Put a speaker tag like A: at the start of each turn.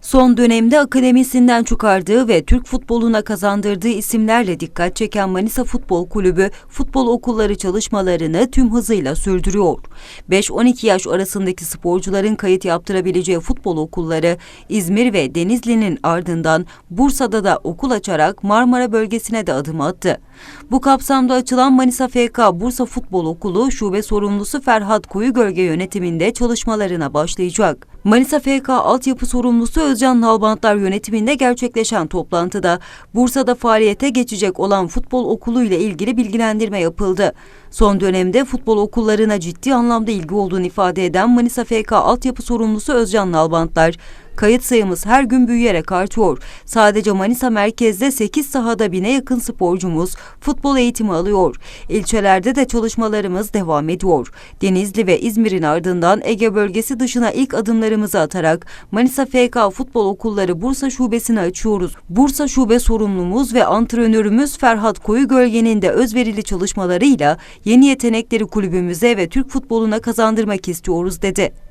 A: Son dönemde akademisinden çıkardığı ve Türk futboluna kazandırdığı isimlerle dikkat çeken Manisa Futbol Kulübü futbol okulları çalışmalarını tüm hızıyla sürdürüyor. 5-12 yaş arasındaki sporcuların kayıt yaptırabileceği futbol okulları İzmir ve Denizli'nin ardından Bursa'da da okul açarak Marmara bölgesine de adım attı. Bu kapsamda açılan Manisa FK Bursa Futbol Okulu şube sorumlusu Ferhat Koyu Gölge yönetiminde çalışmalarına başlayacak. Manisa FK altyapı sorumlusu Özcan Nalbantlar yönetiminde gerçekleşen toplantıda Bursa'da faaliyete geçecek olan futbol okulu ile ilgili bilgilendirme yapıldı. Son dönemde futbol okullarına ciddi anlamda ilgi olduğunu ifade eden Manisa FK altyapı sorumlusu Özcan Nalbantlar, kayıt sayımız her gün büyüyerek artıyor. Sadece Manisa merkezde 8 sahada bine yakın sporcumuz futbol eğitimi alıyor. İlçelerde de çalışmalarımız devam ediyor. Denizli ve İzmir'in ardından Ege bölgesi dışına ilk adımlarımızı atarak Manisa FK Futbol Okulları Bursa Şubesini açıyoruz. Bursa Şube sorumlumuz ve antrenörümüz Ferhat Koyu Gölge'nin de özverili çalışmalarıyla yeni yetenekleri kulübümüze ve Türk futboluna kazandırmak istiyoruz dedi.